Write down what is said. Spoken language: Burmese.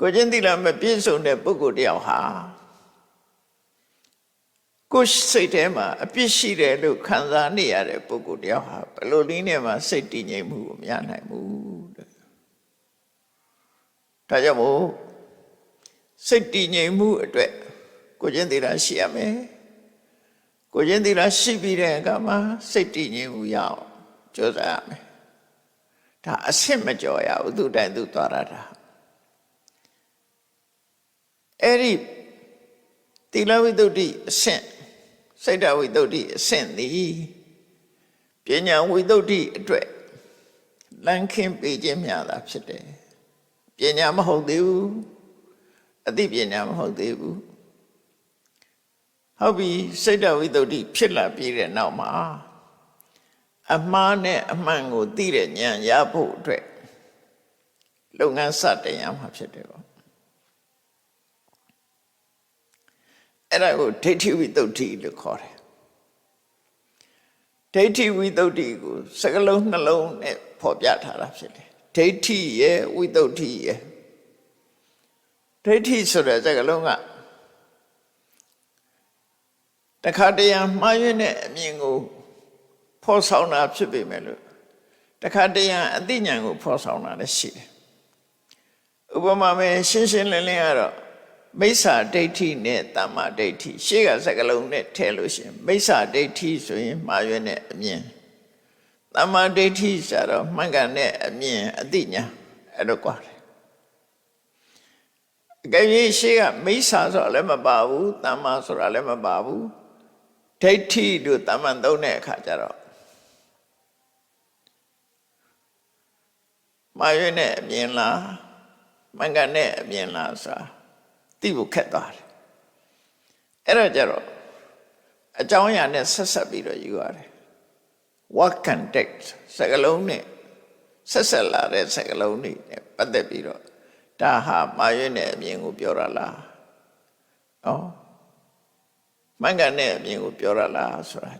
ကိုချင်းသီလမပြည့်စုံတဲ့ပုဂ္ဂိုလ်တယောက်ဟာကိုယ်စိတ်ထဲမှာအပြစ်ရှိတယ်လို့ခံစားနေရတဲ့ပုဂ္ဂိုလ်တယောက်ဟာဘယ်လိုနည်းနဲ့မှစိတ်တည်ငြိမ်မှုကိုမရနိုင်ဘူးတဲ့ဒါကြောင့်မို့စိတ်တည်ငြိမ်မှုအတွက်ကိုချင်းသီလရှိရမယ်ကိုချင်းသီလရှိပြီးတဲ့အခါမှာစိတ်တည်ငြိမ်မှုရအောင်ကြိုးစားရမယ်ဒါအဆင့်မကျော်ရဘူးသူတိုင်သူသွားရတာ အဲ့ဒီသီလဝိတ္တုအဆင့်စိတ်တဝိတ္တုအဆင့်သည်ပညာဝိတ္တုအတွက်လမ်းခင်းပေးခြင်းများတာဖြစ်တယ်ပညာမဟုတ်သေးဘူးအသိပညာမဟုတ်သေးဘူးဟုတ်ပြီစိတ်တဝိတ္တုဖြစ်လာပြီးတဲ့နောက်မှာအမှားနဲ့အမှန်ကိုသိတဲ့ဉာဏ်ရဖို့အတွက်လုပ်ငန်းစတင်ရမှာဖြစ်တယ်ပေါ့ အဲ့ဒါကိုဒိဋ္ဌိဝိတ္တုလို့ခေါ်တယ်ဒိဋ္ဌိဝိတ္တုကိုစကလုံးနှလုံးနဲ့ဖော်ပြထားတာဖြစ်တယ်ဒိဋ္ဌိရဲ့ဝိတ္တုရဲ့ဒိဋ္ဌိဆိုတဲ့စကလုံးကတခါတရံမှားယွင်းတဲ့အမြင်ကိုဖော်ဆောင်တာဖြစ်ပေမဲ့လို့တခါတရံအသိဉာဏ်ကိုဖော်ဆောင်တာလည်းရှိတယ်ဥပမာမဲ့ရှင်းရှင်းလင်းလင်းကတော့ မိစ္ဆာဒိဋ္ဌိနဲ့တမ္မာဒိဋ္ဌိရှေ့ကစကလုံးနဲ့ထည့်လို့ရှိရင်မိစ္ဆာဒိဋ္ဌိဆိုရင်မှားရွံ့တဲ့အမြင်တမ္မာဒိဋ္ဌိဆိုတော့မှန်ကန်တဲ့အမြင်အသိဉာဏ်အဲ့လိုကွာတယ်အကယ်၍ရှေ့ကမိစ္ဆာဆိုတာလည်းမပါဘူးတမ္မာဆိုတာလည်းမပါဘူးဒိဋ္ဌိတို့တမ္မန်သုံးတဲ့အခါကျတော့မှားရွံ့တဲ့အမြင်လားမှန်ကန်တဲ့အမြင်လားဆိုတာ သိဖို့ခက်သွားတယ်အဲ့တော့ကျတော့အကြောင်းအရာနဲ့ဆက်ဆက်ပြီးတော့ယူရတယ် what context စကလုံးနဲ့ဆက်ဆက်လာတဲ့စကလုံးတွေနဲ့ပတ်သက်ပြီးတော့ဒါဟာမာရွေးတဲ့အမြင်ကိုပြောရလားဩမှန်ကန်တဲ့အမြင်ကိုပြောရလားဆိုတာ